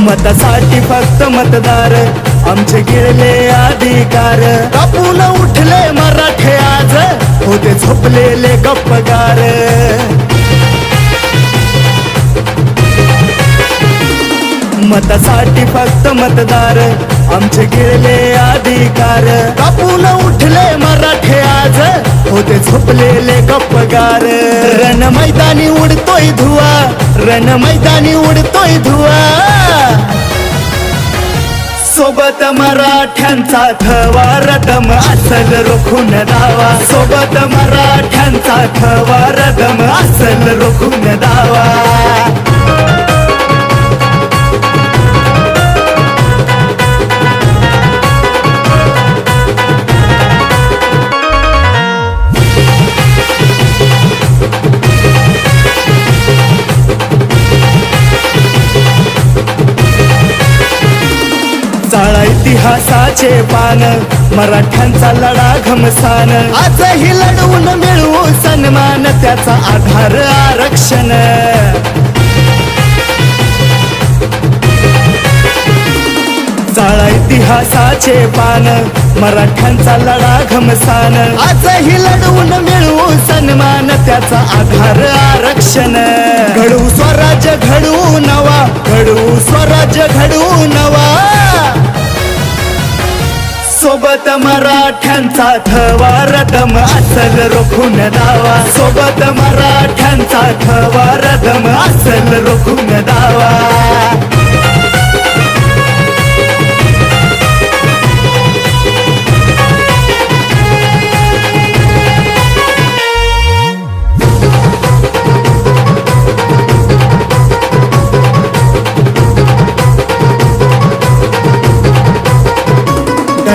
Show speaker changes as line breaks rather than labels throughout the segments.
मतासाठी फक्त मतदार. आमचे गिळले अधिकार. कापून उठले मराठे आज. होते झोपलेले गप्पगार. मतासाठी फक्त मतदार. आमचे गिळले अधिकार. कापून उठले मराठे आज. होते झोपलेले गप्पगार. रण मैदानी उडतोय धुवा. रण मैदानी उडतोय धुवा. सोबत मराठ्यांचा थवा रदम असल रोखून दावा सोबत मराठ्यांचा थवा रदम असल रोखून इतिहासाचे पान मराठ्यांचा लढा घमसान. आजही लढवून मिळवू सन्मान त्याचा आधार आरक्षण. चाळा इतिहासाचे पान मराठ्यांचा लढा घमसान. आजही लढवून मिळवू सन्मान त्याचा आधार आरक्षण. घडवू स्वराज्य घडवू सोबत मराठ्यांचा थवा रदम असल रोखून दावा. सोबत मराठ्यांचा थवा रदम असल रोखून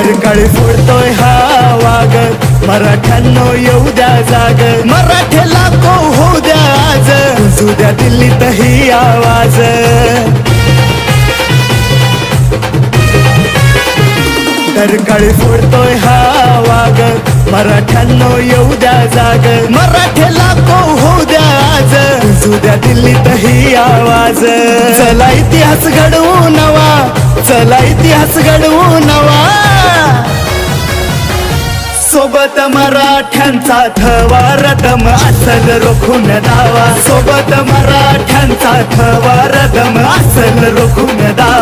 दरकाळी फोडतोय हा वाग मराठ्यांनो येऊ द्या जाग. मराठ्याला को होऊ द्या आज. गुंजू द्या दिल्लीत ही आवाज. दरकाळी फोडतोय हा वाग मराठ्यांनो येऊ द्या जाग. मराठ्याला को होऊ द्या आज. गुंजू द्या दिल्लीत ही आवाज. चला इतिहास घडवू नवा. चला इतिहास घडवू नवा. सोबत मराठ्यांचा थवा रदम असल रोखून दावा. सोबत मराठ्यांचा थवा रदम असल रोखून दावा.